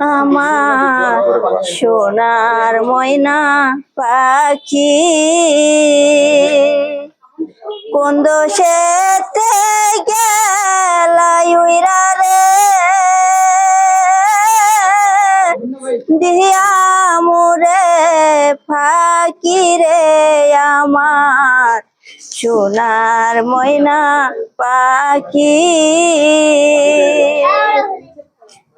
আমার সোনার ময়না পাখি। কোন দোষেতে গেলাই উইরা রে? দিয়া মোরে ফাঁকি রে আমার সোনার ময়না পাখি।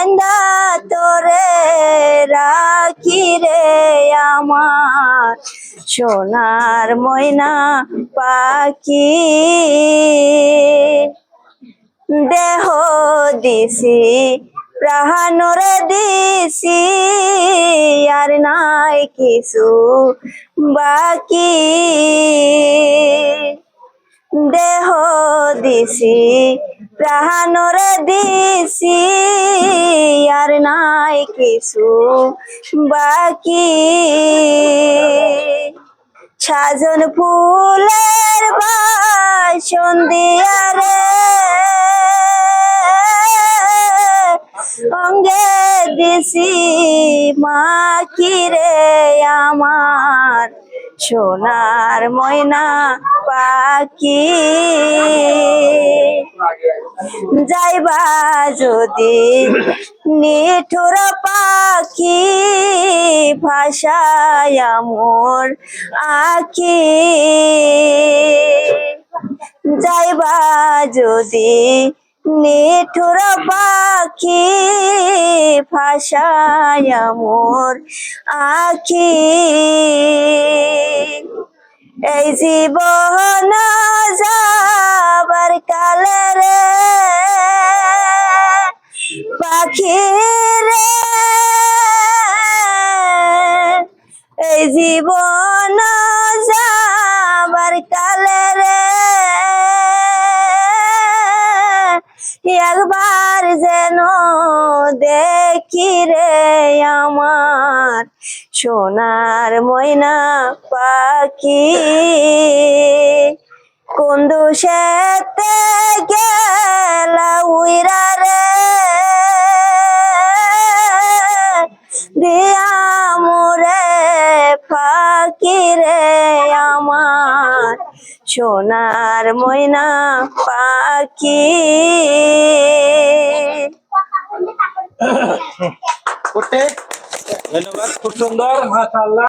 বান্দা তোরে রাখি রে আমার। সোনার ময়না পাখি দেহ দিছি, প্রাণরে দিছি, আর নাই কিছু বাকি। দেহ দিছি, প্রাণরে দিছি, আর নাই কিছু বাকি। সাজন ফুলের বাসন দিয়া রে, অঙ্গে দিছি মাকি রে আমার। সোনার ময়না পাখি। যাইবা যদি নিঠুর পাখি ভাষায় মোর আখি। যাইবা যদি নিঠুর পাখি ভাষায় মোর আখি। এই জীবন যাবার কালে রে পাখি রে এই জীবন একবার যেন দেখি রে আমার সোনার ময়না পাখি। কোন দোষেতে গেলা উইরা রে? দিয়া রে আমার সোনার ময়না পাখি। করতে ধন্যবাদ খুব সুন্দর মাশাআল্লাহ।